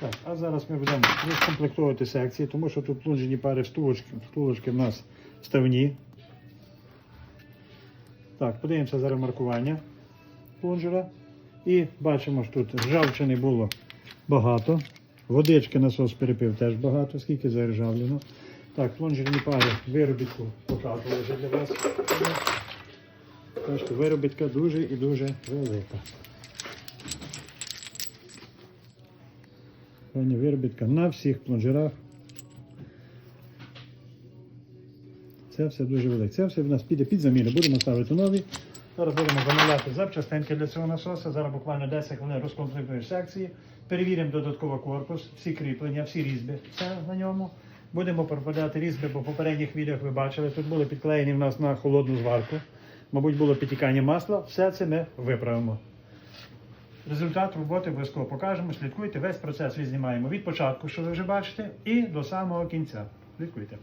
Так, а зараз ми будемо розкомплектувати секції, тому що тут плунжені пари втулочки, втулочки в нас вставні. Так, подивимося зараз маркування плунжера. І бачимо, що тут ржавчини було багато. Водички насос перепив теж багато, скільки заржавлено. Так, плунжерні пари виробітку показували вже для вас. Виробітка дуже і дуже велика. Пані виробітка на всіх плунжерах. Це все дуже велике. Це все в нас піде під заміну. Будемо ставити нові. Зараз будемо замовляти запчастинки для цього насоса. Зараз буквально 10 хвилин розкомплектуємо секції. Перевіримо додатково корпус, всі кріплення, всі різьби. Все на ньому. Будемо пропадати різьби, бо в попередніх відео ви бачили, тут були підклеєні в нас на холодну зварку. Мабуть, було підтікання масла. Все це ми виправимо. Результат роботи обов'язково покажемо. Слідкуйте, весь процес відзнімаємо від початку, що ви вже бачите, і до самого кінця. Слідкуйте.